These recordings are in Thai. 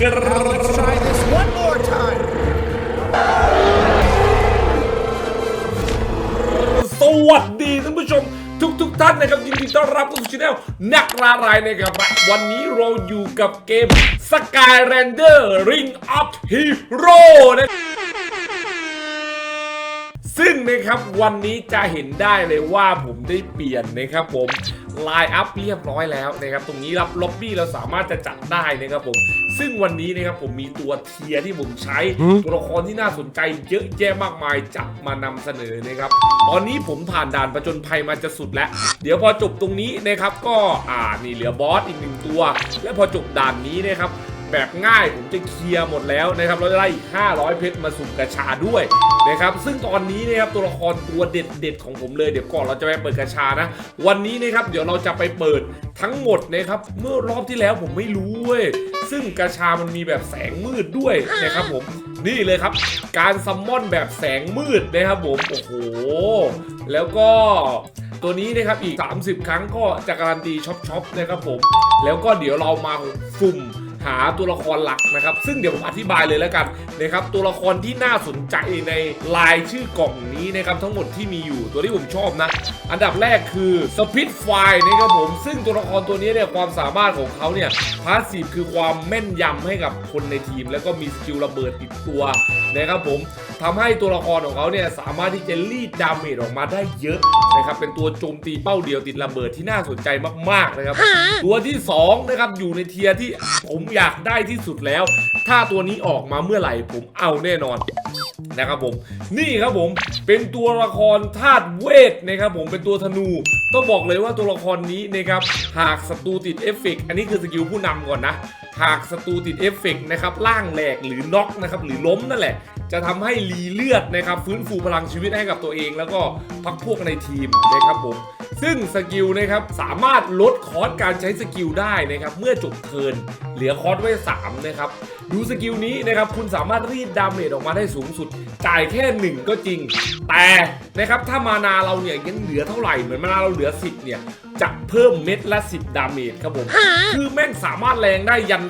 Now let's try this one more time. สวัสดีท่านผู้ชม ทุกทุกท่านนะครับยินดีต้อนรับเข้าสู่ช anel นักลารายนะครับ วันนี้เราอยู่กับเกม Skylander Ring of Hero นะซึ่งนะครับวันนี้จะเห็นได้เลยว่าผมได้เปลี่ยนนะครับผม ไลน์อัพเรียบร้อยแล้วนะครับตรงนี้รับล็อบบี้เราสามารถจะจัดได้นะครับผม ซึ่งวันนี้นะครับผมมีตัวเทียร์ที่ผมใช้ตัวละครที่น่าสนใจเยอะแยะมากมายจับมานำเสนอนะครับตอนนี้ผมผ่านด่านประจนภัยมาจะสุดแล้ว เดี๋ยวพอจบตรงนี้นะครับก็อ่านี่เหลือบอสอีกหนึ่งตัว และพอจบด่านนี้นะครับ แบบง่ายผมจะเคลียร์หมดแล้วนะครับแล้วจะได้อีก 500 เพชรมาสุ่มกระชาด้วยนะครับซึ่งตอนนี้นะครับตัวละครตัวเด็ดๆของผมเลยเดี๋ยวก่อนเราจะไปเปิดกระชานะ วันนี้นะครับเดี๋ยวเราจะไปเปิดทั้งหมดนะครับเมื่อรอบที่แล้วผมไม่รู้เว้ยซึ่งกระชามันมีแบบแสงมืดด้วยนะครับผมนี่เลยครับ การซัมมอนแบบแสงมืดนะครับผมโอ้โห แล้วก็ตัวนี้นะครับอีก 30 ครั้งก็จะการันตีช็อปช็อปนะครับผม แล้วก็เดี๋ยวเรามาสุ่มาตัวละครหลักนะครับ ซึ่งเดี๋ยวผมอธิบายเลยแล้วกันนะครับ ตัวละครที่น่าสนใจในลายชื่อกล่องนี้นะครับทั้งหมดที่มีอยู่ตัวที่ผมชอบนะ อันดับแรกคือสปิทไฟนะครับผม ซึ่งตัวละครตัวนี้เนี่ยความสามารถของเขาเนี่ยพาสซีฟคือความแม่นยำให้กับคนในทีม แล้วก็มีสกิลระเบิดติดตัวนะครับผมทำให้ตัวละครของเขาเนี่ยสามารถที่จะรีดดาเมจออกมาได้เยอะนะครับเป็นตัวโจมตีเป้าเดียวติดระเบิดที่น่าสนใจมากๆนะครับ ตัวที่2นะครับอยู่ในเทียร์ที่ผมอยากได้ที่สุดแล้ว ถ้าตัวนี้ออกมาเมื่อไหร่ผมเอาแน่นอนนะครับผมนี่ครับผมเป็นตัวละครธาตุเวทนะครับผมเป็นตัวธนูต้องบอกเลยว่าตัวละครนี้นะครับหากศัตรูติดเอฟเฟกต์อันนี้คือสกิลผู้นำก่อนนะหากศัตรูติดเอฟเฟกต์นะครับล่างแหลกหรือน็อกนะครับหรือล้มนั่นแหละ จะทำให้รีเลือดนะครับฟื้นฟูพลังชีวิตให้กับตัวเอง แล้วก็พักพวกในทีมนะครับผมซึ่งสกิลนะครับสามารถลดคอร์สการใช้สกิลได้นะครับเมื่อจบเทินเหลือคอร์สไว้3นะครับดูสกิลนี้นะครับคุณสามารถรีดดาเมจออกมาได้สูงสุด จ่ายแค่ 1 ก็จริง แต่นะครับถ้ามานาเราเนี่ยยังเหลือเท่าไหร่เหมือนมานาเราเหลือ 10เนี่ย จะเพิ่มเม็ดละ 10 ดาเมจครับผม คือแม่งสามารถแรงได้ยัน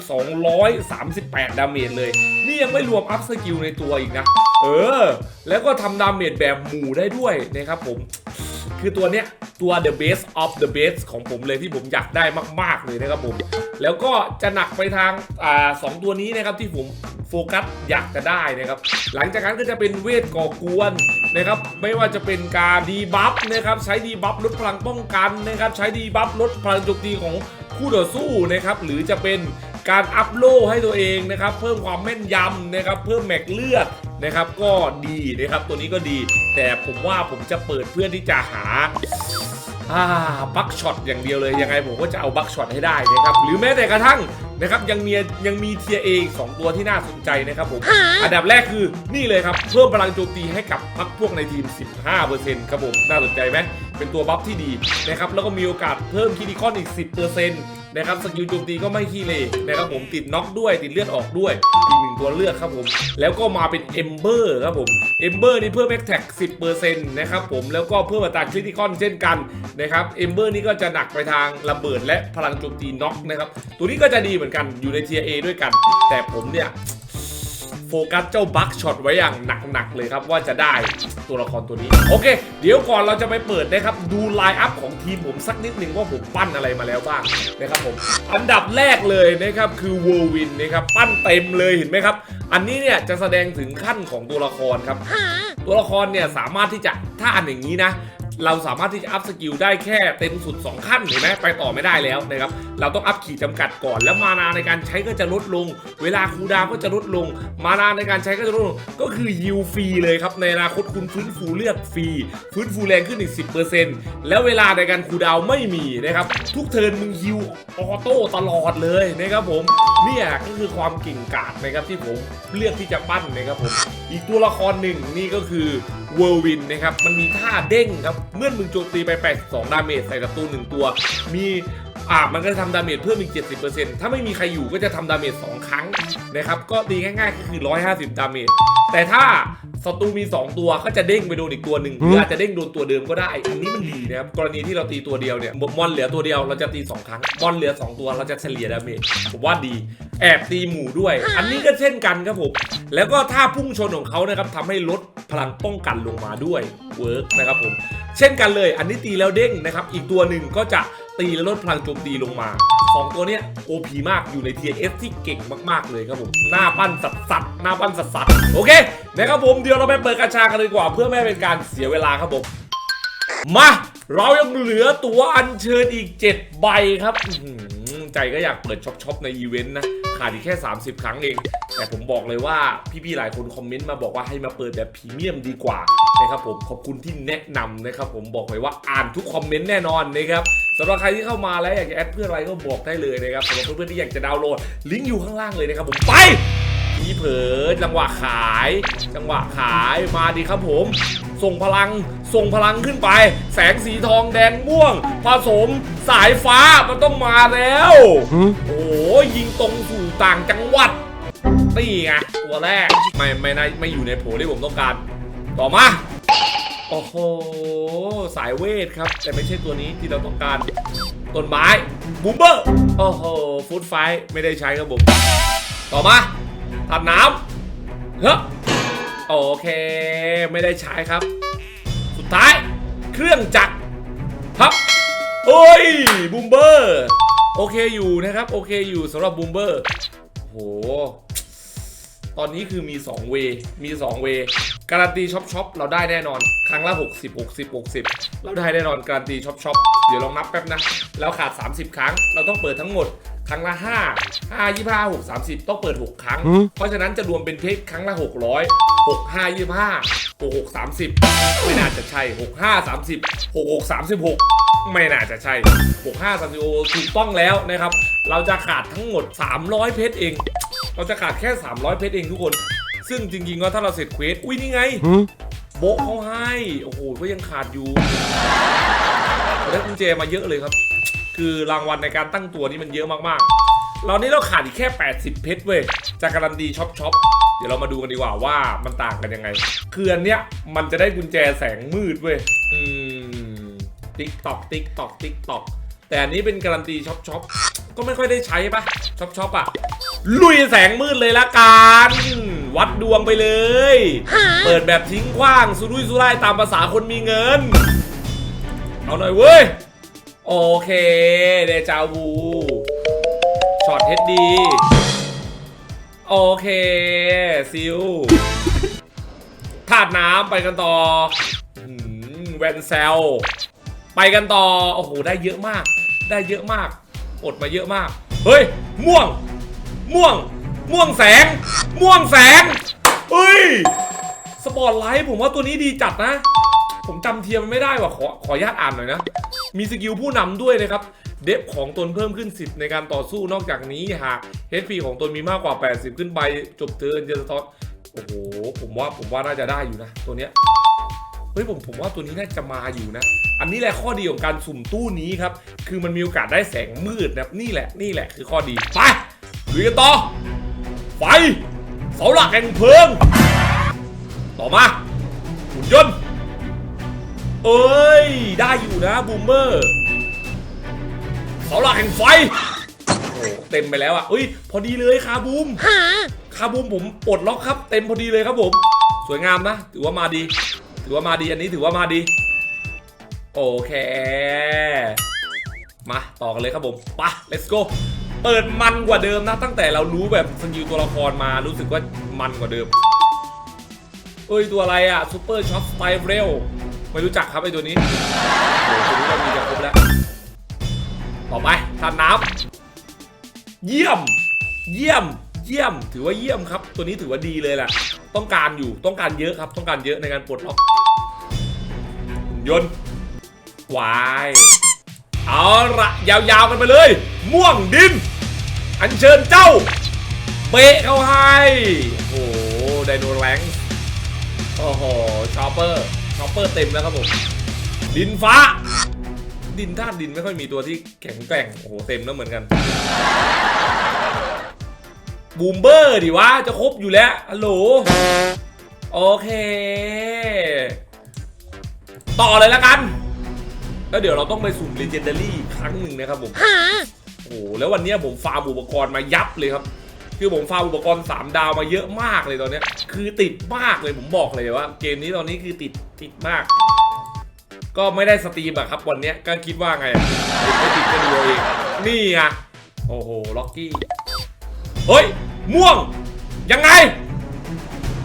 238 ดาเมจเลย นี่ยังไม่รวมอัพสกิลในตัวอีกนะ เออ แล้วก็ทำดาเมจแบบหมู่ได้ด้วยนะครับผม คือตัวเนี้ยตัว the best of the best ของผมเลยที่ผมอยากได้มาก ๆ เลยนะครับผม แล้วก็จะหนักไปทางอ่าสองตัวนี้นะครับที่ผมโฟกัสอยากจะได้นะครับ หลังจากนั้นก็จะเป็นเวทก่อกวนนะครับ ไม่ว่าจะเป็นการดีบัฟนะครับ ใช้ดีบัฟลดพลังป้องกันนะครับ ใช้ดีบัฟลดพลังโจมตีของคู่ต่อสู้นะครับ หรือจะเป็นการอัพโลให้ตัวเองนะครับ เพิ่มความแม่นยำนะครับ เพิ่มแม็กเลือดนะครับ ก็ดีนะครับ ตัวนี้ก็ดี แต่ผมว่าผมจะเปิดเพื่อที่จะหา อ่าบัคช็อตอย่างเดียวเลยยังไงผมก็จะเอาบัคช็อตให้ได้นะครับหรือแม้แต่กระทั่งนะครับยังมียังมีเทียเอสองตัวที่น่าสนใจนะครับผมอันดับแรกคือนี่เลยครับเพิ่มพลังโจมตีให้กับพักพวกในทีม 15%ครับผมน่าสนใจไหมเป็นตัวบัฟที่ดีนะครับแล้วก็มีโอกาสเพิ่มคิดิคอนอีก 10% นะครับสกิลโจมตีก็ไม่ขี้เลยนะครับผมติดน็อกด้วยติดเลือดออกด้วยอีกหนึ่งตัวเลือกครับผม แล้วก็มาเป็นเอมเบอร์ครับผมเอมเบอร์นี่เพิ่มแอคแท็ก10%นะครับผมแล้วก็เพิ่มอัตราคริติคอนเช่นกันนะครับเอมเบอร์นี่ก็จะหนักไปทางระเบิดและพลังโจมตีน็อกนะครับตัวนี้ก็จะดีเหมือนกันอยู่ในเทียเอด้วยกัน แต่ผมเนี่ยโฟกัสเจ้าบัคช็อตไว้อย่างหนักๆเลยครับว่าจะได้ ตัวละครตัวนี้ โอเค เดี๋ยวก่อนเราจะไปเปิดนะครับ ดูไลน์อัพของทีมผมสักนิดหนึ่งว่าผมปั้นอะไรมาแล้วบ้างนะครับผม อันดับแรกเลยนะครับคือเวอร์วินนะครับปั้นเต็มเลยเห็นไหมครับ อันนี้เนี่ยจะแสดงถึงขั้นของตัวละครครับ ตัวละครเนี่ยสามารถที่จะถ้าอันอย่างนี้นะ เราสามารถที่จะอัพสกิลได้แค่เต็มสุด 2 ขั้นเห็นไหมไปต่อไม่ได้แล้วนะครับเราต้องอัพขีดจำกัดก่อนแล้วมานาในการใช้ก็จะลดลง เวลาคูดาวก็จะลดลง มานาในการใช้ก็จะลดลง ก็คือยิวฟรีเลยครับในอนาคตคุณฟื้นฟูเลือดฟรีฟื้นฟูแรงขึ้นอีก 10%แล้วเวลาในการคูดาวไม่มีนะครับทุกเทิร์นมึงยิวออโต้ตลอดเลยนะครับผมเนี่ยก็คือความเก่งกาจนะครับที่ผมเลือกที่จะปั้นนะครับผมอีกตัวละครหนึ่งนี่ก็คือเวอร์วินนะครับ มันมีท่าเด้งครับ เมื่อมึงโจมตีไป 82 ดาเมจใส่ศัตรูหนึ่งตัว มีอ่ามันก็จะทำดาเมจเพิ่มอีก 70%ถ้าไม่มีใครอยู่ก็จะทำดาเมจ2ครั้งนะครับ ก็ตีง่ายๆก็คือ 150 ดาเมจ แต่ถ้าศัตรูมี 2 ตัวก็จะเด้งไปโดนอีกตัวหนึ่งหรืออาจจะเด้งโดนตัวเดิมก็ได้ อันนี้มันดีนะครับ กรณีที่เราตีตัวเดียวเนี่ย มอนเหลือตัวเดียวเราจะตี 2 ครั้ง มอนเหลือ 2 ตัวเราจะเฉลี่ยดาเมจ ผมว่าดี แอบตีหมู่ด้วย อันนี้ก็เช่นกันครับผม แล้วก็ท่าพุ่งชนของเขานะครับทำให้ลด พลังป้องกันลงมาด้วยเวิร์กนะครับผมเช่นกันเลยอันนี้ตีแล้วเด้งนะครับอีกตัวหนึ่งก็จะตีแล้วลดพลังโจมตีลงมาสองตัวเนี้ย OP มากอยู่ใน TS ที่เก่งมากๆเลยครับผม หน้าปั้นสัตว์สัตหน้าปั้นสัตว์สัตโอเคนะครับผมเดี๋ยวเราไปเปิดกระชากันเลยดีกว่า เพื่อไม่เป็นการเสียเวลาครับผม มา เรายังเหลือตัวอัญเชิญอีก 7 ใบครับใจก็อยากเปิดช็อปๆในอีเวนต์นะ ขาดอีกแค่ 30 ครั้งเอง แต่ผมบอกเลยว่าพี่ๆหลายคนคอมเมนต์มาบอกว่าให้มาเปิดแบบพรีเมียมดีกว่านะครับผมขอบคุณที่แนะนำนะครับผมบอกเลยว่าอ่านทุกคอมเมนต์แน่นอนนะครับสำหรับใครที่เข้ามาแล้วอยากจะแอดเพื่อนอะไรก็บอกได้เลยนะครับสำหรับเพื่อนๆที่อยากจะดาวน์โหลดลิงก์อยู่ข้างล่างเลยนะครับผมไป เผลอจังหวะขาย จังหวะขายมาดีครับผม ส่งพลังส่งพลังขึ้นไป แสงสีทองแดงม่วง ผสมสายฟ้ามันต้องมาแล้ว โอ้โหยิงตรงสู่ต่างจังหวัดนี่ไงตัวแรกไม่ไม่ไม่ไม่อยู่ในโผที่ผมต้องการ ต่อมาโอ้โหสายเวทครับ แต่ไม่ใช่ตัวนี้ที่เราต้องการต้นไม้บูมเบอร์โอ้โหฟูดไฟท์ไม่ได้ใช้ครับผม ต่อมา ตัดน้ำเฮ้โอเค ไม่ได้ใช้ครับ สุดท้ายเครื่องจักรครับโอ้ยบูมเบอร์โอเคอยู่นะครับ โอเคอยู่สำหรับบูมเบอร์โหตอนนี้คือมี 2 เว มี 2 เว การันตีช็อปช็อปเราได้แน่นอน ครั้งละ 60 60 60 เราได้แน่นอนการันตีช็อปช็อปเดี๋ยวลองนับแป๊บนะแล้วขาด 30 ครั้ง เราต้องเปิดทั้งหมด ครั้งละ 5 5 25 6 30 ต้องเปิด 6 ครั้ง เพราะฉะนั้นจะรวมเป็นเพชรครั้งละ 600 6 5 25 6 6 30 ไม่น่าจะใช่ 6 5 30 6 6 36 ไม่น่าจะใช่ 6 5 30โอถูกต้องแล้วนะครับ เราจะขาดทั้งหมด 300 เพชรเอง เราจะขาดแค่ 300 เพชรเองทุกคน ซึ่งจริงๆว่าถ้าเราเสร็จเควส อุ้ยนี่ไง โบะเขาให้ โอ้โห ก็ยังขาดอยู่เราได้กุญแจมาเยอะเลยครับ คือรางวัลในการตั้งตัวนี่มันเยอะมากๆ เรานี่เราขาดอีกแค่ 80 เพชรเว้ย จากการันตีช็อปช็อปเดี๋ยวเรามาดูกันดีกว่าว่ามันต่างกันยังไง คืออันเนี้ยมันจะได้กุญแจแสงมืดเว้ย อืม ติ๊กตอกติ๊กตอกติ๊กตอก แต่อันนี้เป็นการันตีช็อปช็อปก็ไม่ค่อยได้ใช้ปะช็อปช็อปอะลุยแสงมืดเลยละกันวัดดวงไปเลย เปิดแบบทิ้งขว้างสุรุ่ยสุร่ายตามภาษาคนมีเงิน เอาหน่อยเว้ย โอเคเดจาวูช็อตเฮดดีโอเคซิลถาดน้ำไปกันต่อแวนเซล ไปกันต่อ โอ้โห ได้เยอะมาก ได้เยอะมาก อดมาเยอะมาก เฮ้ย ม่วง ม่วง ม่วงแสง ม่วงแสง เฮ้ย สปอร์ตไลท์ผมว่าตัวนี้ดีจัดนะ ผมจำเทียมมันไม่ได้ว่ะขอขออนุญาตอ่านหน่อยนะ มีสกิลผู้นำด้วยนะครับ เดฟของตนเพิ่มขึ้น 10 ในการต่อสู้นอกจากนี้หาก HP ของตนมีมากกว่า 80 ขึ้นไป จบเทิร์นจะสะท้อนโอ้โห ผมว่าผมว่าน่าจะได้อยู่นะ ตัวเนี้ยเฮ้ยผมผมว่าตัวนี้น่าจะมาอยู่นะ อันนี้แหละข้อดีของการสุ่มตู้นี้ครับ คือมันมีโอกาสได้แสงมืดนะครับนี่แหละนี่แหละคือข้อดี ไปลุยกันต่อไฟเสาหลักแห่งเพลิง ต่อมาหุ่นยนต์ เอ้ย ได้อยู่นะบูมเมอร์เสาหลักแห่งไฟโอ้โหเต็มไปแล้วอะเอ้ย พอดีเลยคาบูมคาบูมผมปลดล็อกครับ เต็มพอดีเลยครับผม สวยงามนะ ถือว่ามาดี ถือว่ามาดีอันนี้ถือว่ามาดี โอเค มาต่อกันเลยครับผมไปะ let's go เปิดมันกว่าเดิมนะ ตั้งแต่เรารู้แบบสกิลตัวละครมารู้สึกว่ามันกว่าเดิม เอ้ย ตัวอะไรอะซูเปอร์ช็อตสไตล์เร็ว ไม่รู้จักครับไอ้ตัวนี้โอ้โหตัวนี้เรามีจะครบแล้ว ต่อไปทานน้ำเยี่ยม เยี่ยม เยี่ยม ถือว่าเยี่ยมครับ ตัวนี้ถือว่าดีเลยแหละต้องการอยู่ต้องการเยอะครับ ต้องการเยอะในการปลดล็อกยนต์วายเอาละยาวๆกันไปเลย ม่วงดิน อัญเชิญเจ้าเบะเข้าให้ โอ้โหไดโนแรงโอ้โหชอปเปอร์ ชอปเปอร์เต็มแล้วครับผม ดินฟ้า ดินธาตุดินไม่ค่อยมีตัวที่แข็งแกร่ง โอ้โห เต็มแล้วเหมือนกัน บูมเบอร์ดิวะ จะครบอยู่แล้วฮัลโหล โอเค ต่อเลยแล้วกัน แล้วเดี๋ยวเราต้องไปสุ่ม Legendary อีกครั้งหนึ่งนะครับผม โอ้โห แล้ววันนี้ผมฟาร์มอุปกรณ์มายับเลยครับ คือผมฟาร์มอุปกรณ์ 3 ดาวมาเยอะมากเลยตอนนี้คือติดมากเลยผมบอกเลยว่า เกมนี้ตอนนี้คือติดติดมาก ก็ไม่ได้สตรีมอะครับ วันนี้ก็คิดว่าไงอะไม่ติดก็ดูเองนี่ไงโอ้โหล็อกกี้เฮ้ยม่วง ยังไง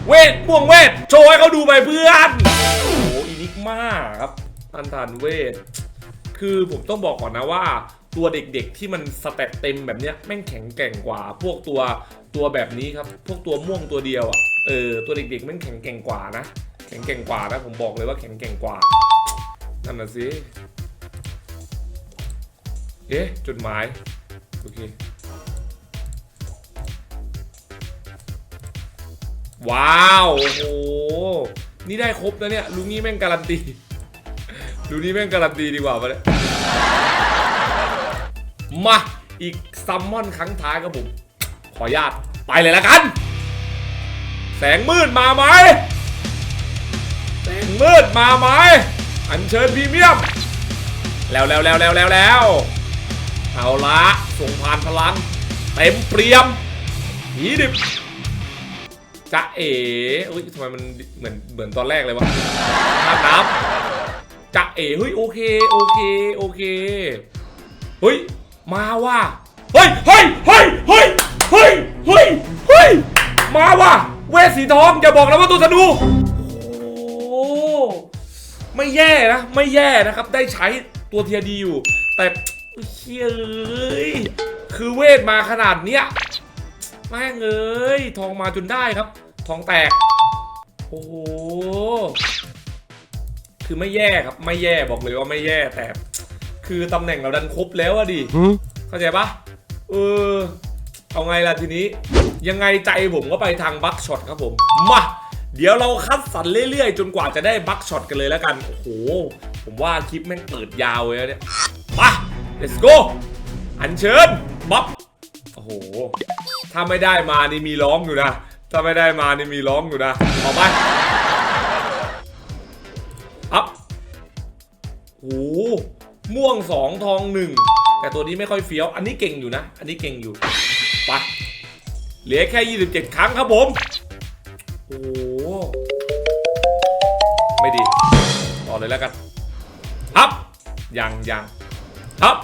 เวทม่วงเวทโชว์ให้เขาดูไปเพื่อนโอ้โหอีนิกมาครับอันทานเวทคือผมต้องบอกก่อนนะว่า ตัวเด็กๆที่มันสเต็ปเต็มแบบเนี้ยแม่งแข็งแกร่งกว่า พวกตัวตัวแบบนี้ครับ พวกตัวม่วงตัวเดียวอะเออตัวเด็กๆแม่งแข็งแกร่งกว่านะ แข็งแกร่งกว่านะผมบอกเลยว่าแข็งแกร่งกว่านั่นน่ะสิเอ๊ะจดหมายโอเคว้าวโอ้โหนี่ได้ครบนะเนี่ยลุงนี่แม่งการันตีลุงนี่แม่งการันตีดีกว่าไปเนี่ย มาอีกซัมมอนครั้งท้ายครับผม ขออนุญาตไปเลยละกัน แสงมืดมาไหมแสงมืดมาไหมอัญเชิญพรีเมียม แล้วแล้วแล้วแล้วแล้วแล้วเอาละส่งผ่านพลัง เต็มเปรียมหีดิบจะเอ๋อุ้ยทำไมมันเหมือนเหมือนตอนแรกเลยวะภาพนับจะเอ๋เฮ้ยโอเคโอเคโอเคเฮ้ย มาว่ะเฮ้ยเฮ้ยเฮ้ยเฮ้ยเฮ้ยเฮ้ยเฮ้ยมาว่ะเวทสีทองอย่าบอกนะว่าตัวธนูโอ้ไม่แย่นะ ไม่แย่นะครับ ได้ใช้ตัวเทียดีอยู่ แต่เฮ้ยคือเวทมาขนาดเนี้ยแม่งเอ้ยทองมาจนได้ครับ ทองแตก โอ้โหคือไม่แย่ครับ ไม่แย่บอกเลยว่าไม่แย่แต่ คือตำแหน่งเราดันครบแล้วอะดิ เข้าใจปะเออ เอาไงล่ะทีนี้ ยังไงใจผมก็ไปทางบัคช็อตครับผม มา เดี๋ยวเราคัดสรรเรื่อยๆ จนกว่าจะได้บัคช็อตกันเลยแล้วกัน โอ้โห ผมว่าคลิปแม่งเปิดยาวเลยนะเนี่ยมา let's go อัญเชิญบ๊อบโอ้โห ถ้าไม่ได้มานี่มีร้องอยู่นะ ถ้าไม่ได้มานี่มีร้องอยู่นะออกไปอัพโอ้โห ม่วงสองทองหนึ่งแต่ตัวนี้ไม่ค่อยเฟี้ยว อันนี้เก่งอยู่นะ อันนี้เก่งอยู่ไปเหลือแค่ 27 ครั้งครับผม โอ้ไม่ดี ต่อเลยแล้วกันฮับยังยังฮับ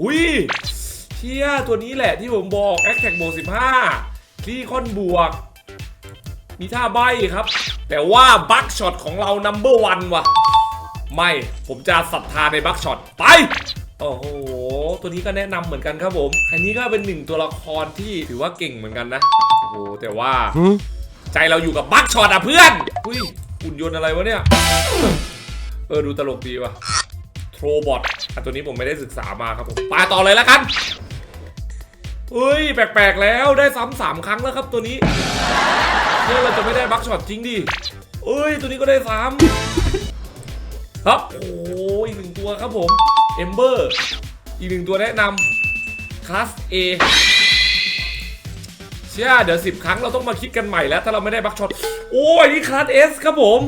อุ้ยเชี่ยตัวนี้แหละที่ผมบอกแอคแท็กบวก15คลี่ค่อนบวก มีท่าใบครับ แต่ว่าบัคช็อตของเรานัมเบอร์วันว่ะ ไม่ผมจะศรัทธาในบัคช็อตไปโอ้โห ตัวนี้ก็แนะนำเหมือนกันครับผม อันนี้ก็เป็นหนึ่งตัวละครที่ถือว่าเก่งเหมือนกันนะ โอ้โห แต่ว่า ใจเราอยู่กับบัคช็อตอะเพื่อนอุ้ยหุ่นยนต์อะไรวะเนี่ย เออ ดูตลกดีว่ะ โทรบอทอะตัวนี้ผมไม่ได้ศึกษามาครับผม ไปต่อเลยแล้วกันเฮ้ย แปลกๆแล้วได้ซ้ำสามครั้งแล้วครับตัวนี้เนี่ยเราจะไม่ได้บัคช็อตจริงดิเอ้ย ตัวนี้ก็ได้ซ้ำ ครับโอ้ยอีกหนึ่งตัวครับผมเอมเบอร์อีกหนึ่งตัวแนะนำคลาส A เชื่อเดี๋ยวสิบครั้งเราต้องมาคิดกันใหม่แล้ว ถ้าเราไม่ได้บัคช็อตโอ้ยนี่คลาส S ครับผม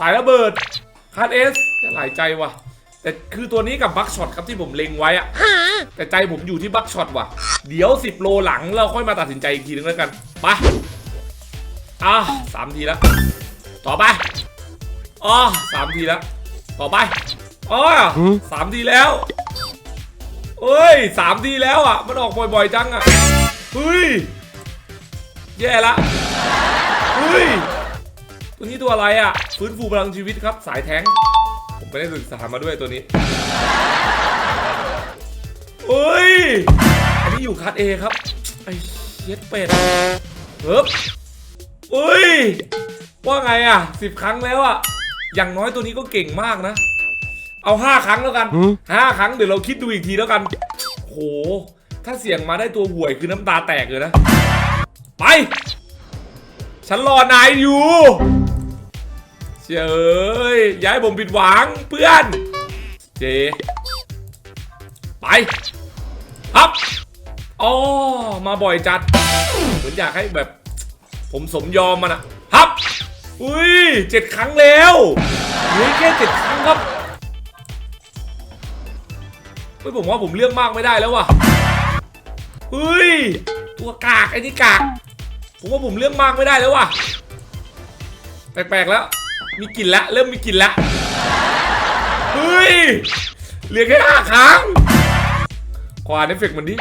สายระเบิดคลาส S หลายใจว่ะ แต่คือตัวนี้กับบัคช็อตครับที่ผมเล็งไว้อะแต่ใจผมอยู่ที่บัคช็อตว่ะ เดี๋ยว10โลหลังเราค่อยมาตัดสินใจอีกทีนึงแล้วกันไปอะสามทีแล้ว ต่อไปอ๋อสามทีแล้ว ต่อไปอ๋อสามทีแล้วเอ้ยสามทีแล้วอะ มันออกบ่อยๆจังอะเฮ้ยแย่ละเฮ้ยตัวนี้ตัวอะไรอะ ฟื้นฟูพลังชีวิตครับ สายแท้ง ผมไม่ได้ศึกษามาด้วยตัวนี้เฮ้ย อันนี้อยู่คัดเอครับ ไอ้เย็ดเป็ดเฮ้บเฮ้ย ว่าไงอะสิบครั้งแล้วอะ อย่างน้อยตัวนี้ก็เก่งมากนะ เอาห้าครั้งแล้วกันห้าครั้งเดี๋ยวเราคิดดูอีกทีแล้วกัน โห ถ้าเสี่ยงมาได้ตัวห่วยคือน้ำตาแตกเลยนะ ไป ฉันรอนายอยู่เฉยย้ายผมผิดหวังเพื่อน เจ ไปครับอ๋อมาบ่อยจัด เหมือนอยากให้แบบ ผมสมยอมมันอะฮับ อุ้ยเจ็ดครั้งแล้วเหลือแค่เจ็ดครั้งครับเฮ้ยผมว่าผมเลือกมากไม่ได้แล้วว่ะเฮ้ยตัวกากไอ้นี่กากผมว่าผมเลือกมากไม่ได้แล้วว่ะแปลกๆแล้ว มีกลิ่นละ เริ่มมีกลิ่นละเฮ้ยเหลือแค่ห้าครั้งขวานเอฟเฟกต์มันดิ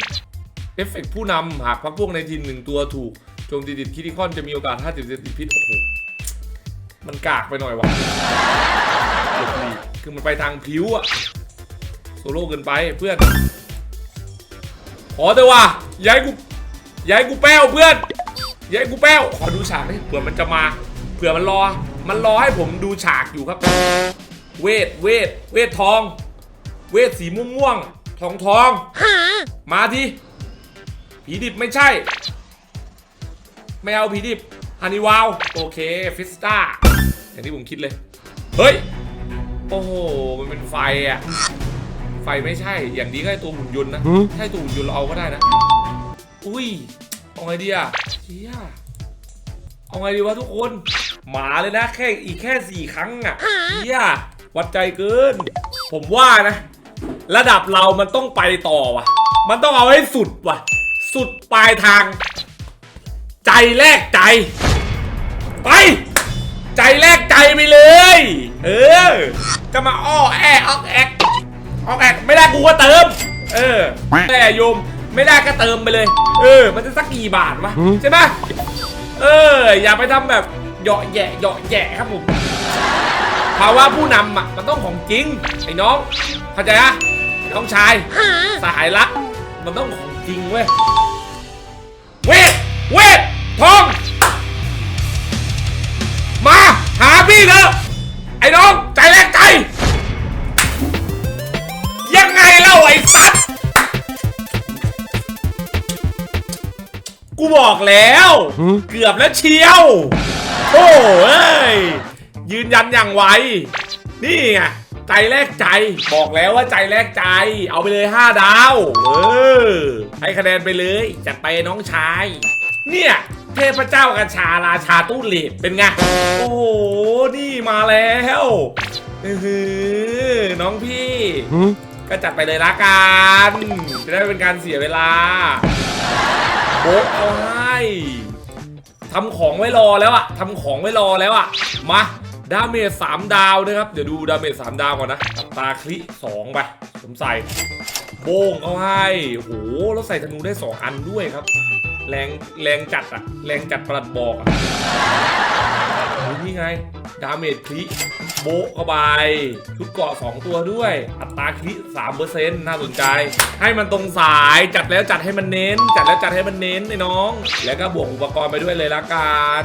เอฟเฟกต์ผู้นำหากพักพวกในทีมหนึ่งตัวถูกโจมตีติดคิติคอนจะมีโอกาส 50%ติดพิษโอ้โห มันกากไปหน่อยว่ะหลบหลีกคือมันไปทางพิ้วอะโซโล่เกินไปเพื่อนขอเถอะว่ะย้ายกูย้ายกูแป้วเพื่อนย้ายกูแป้วขอดูฉากนี่เผื่อมันจะมาเผื่อมันรอ มันรอให้ผมดูฉากอยู่ครับ เวทเวทเวททอง เวทสีม่วงม่วงทองทองมาทีผีดิบไม่ใช่ ไม่เอาผีดิบ ฮันนีวาวโอเคฟิสตาอย่างที่ผมคิดเลย เฮ้ย โอ้โห มันเป็นไฟอะไฟไม่ใช่ อย่างนี้ก็ให้ตัวหุ่นยนต์นะ ถ้าให้ตัวหุ่นยนต์เราเอาก็ได้นะ อุ้ย เอาไงดีอะเฮียเอาไงดีวะทุกคน หมาเลยนะแค่อีกแค่สี่ครั้งอะเฮียวัดใจเกิน ผมว่านะ ระดับเรามันต้องไปต่อว่ะ มันต้องเอาให้สุดว่ะ สุดปลายทาง ใจแลกใจ ไป ใจแลกใจไปเลย เออ จะมาอ้อแอออกแอกออกแอกไม่ได้กูก็เติม เออแต่โยมไม่ได้ก็เติมไปเลย เออ มันจะสักกี่บาทวะใช่ไหมเออ อย่าไปทำแบบเหยาะแหยะเหยาะแหยะครับผมภาวะผู้นำอะมันต้องของจริงไอ้น้องเข้าใจอะน้องชายสหายรักมันต้องของจริงเว้ยเวทเวท ทอง มาหาพี่เถอะไอ้น้อง ใจแรกใจ ยังไงเล่าไอ้สัตว์กูบอกแล้ว เกือบแล้วเชียว โอ้เอ้ย ยืนยันอย่างไว นี่ไงใจแรกใจ บอกแล้วว่าใจแรกใจ เอาไปเลย 5 ดาว เออ ให้คะแนนไปเลยจัดไปน้องชาย เนี่ย เทพเจ้ากระชาราชาตู้เหล็กเป็นไง โอ้โห นี่มาแล้วอื้อหือน้องพี่ ก็จัดไปเลยละกันจะได้ไม่เป็นการเสียเวลาโบ๊ะเอาให้ทำของไว้รอแล้วอะทำของไว้รอแล้วอะมาดาเมจสามดาวนะครับ เดี๋ยวดูดาเมจสามดาวก่อนนะอัตราคลิสองไปผมใส่โบ้งเอาให้โอ้โหแล้วใส่ธนูได้สองอันด้วยครับ แรงแรงจัดอะแรงจัดประหลัดบอกอะโอ้ยนี่ไง ดาเมจคลิโบะเข้าไปชุดเกราะ 2 ตัวด้วย อัตราคลิ3%น่าสนใจ ให้มันตรงสายจัดแล้วจัดให้มันเน้น จัดแล้วจัดให้มันเน้นไอ้น้อง แล้วก็บวกอุปกรณ์ไปด้วยเลยละกัน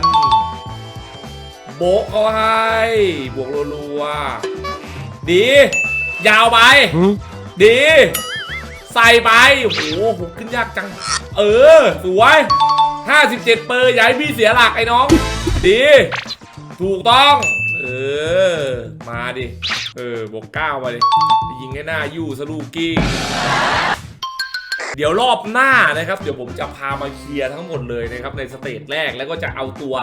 โบะเขาให้บวกรัวๆดี ยาวไป ดี ใส่ไปโอ้โหขึ้นยากจัง เออ สวย 57 เปอร์อย่าให้พี่เสียหลักไอ้น้อง ดี ถูกต้อง เออ มาดิ เออบวกเก้ามาดิ ยิงให้หน้ายู่สลูกิ้ง ดี๋ยวรอบหน้านะครับ เดี๋ยวผมจะพามาเคลียร์ทั้งหมดเลยนะครับในสเตจแรกแล้วก็จะเอาตัว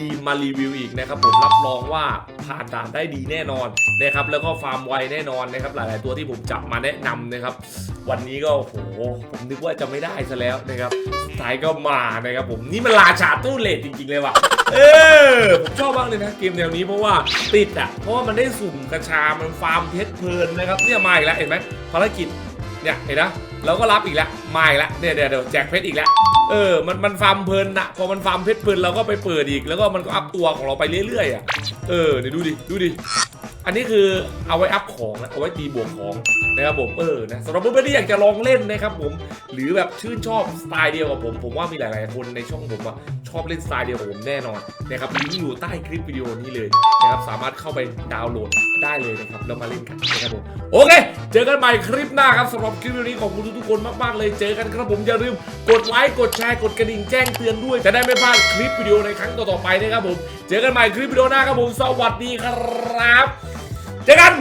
ดีๆ มารีวิวอีกนะครับผมรับรองว่าผ่านด่านได้ดีแน่นอนนะครับแล้วก็ฟาร์มไวแน่นอนนะครับหลายๆตัวที่ผมจับมาแนะนำนะครับ วันนี้ก็โอ้โหผมนึกว่าจะไม่ได้ซะแล้วนะครับสุดท้ายก็มานะครับผมนี่มันราชาตู้เลทจริงๆเลยว่ะเออผมชอบมากเลยนะเกมแนวนี้เพราะว่าติดอะเพราะว่ามันได้สุ่มกระชามันฟาร์มเพชรเพลินนะครับเนี่ยมาอีกแล้วเห็นไหมภารกิจ เนี่ยเห็นนะเราก็รับอีกแล้วมาอีกแล้วเนี่ยเดี๋ยวเดี๋ยวแจกเพชรอีกแล้วเออมันมันฟาร์มเพลินนะพอมันฟาร์มเพชรเพลินเราก็ไปเปิดอีกแล้วก็มันก็อัพตัวของเราไปเรื่อยๆอะเออเดี๋ยวดูดิดูดิ อันนี้คือเอาไว้อัพของนะเอาไว้ตีบวกของนะครับผมเออนะสำหรับเพื่อนๆที่อยากจะลองเล่นนะครับผมหรือแบบชื่นชอบสไตล์เดียวกับผม ผมว่ามีหลายๆคนในช่องผมอะชอบเล่นสไตล์เดียวกับผมแน่นอนนะครับลิงก์อยู่ใต้คลิปวิดีโอนี้เลยนะครับสามารถเข้าไปดาวน์โหลดได้เลยนะครับแล้วมาเล่นกันนะครับผมโอเค เจอกันใหม่คลิปหน้าครับสำหรับคลิปวิดีโอนี้ขอบคุณทุกๆคนมากๆเลยเจอกันครับผมอย่าลืมกดไลค์กดแชร์กดกระดิ่งแจ้งเตือนด้วยจะได้ไม่พลาดคลิปวิดีโอในครั้งต่อๆไปนะครับผมเจอกันใหม่คลิปวิดีโอหน้าครับผมสวัสดีครับ เจอกัน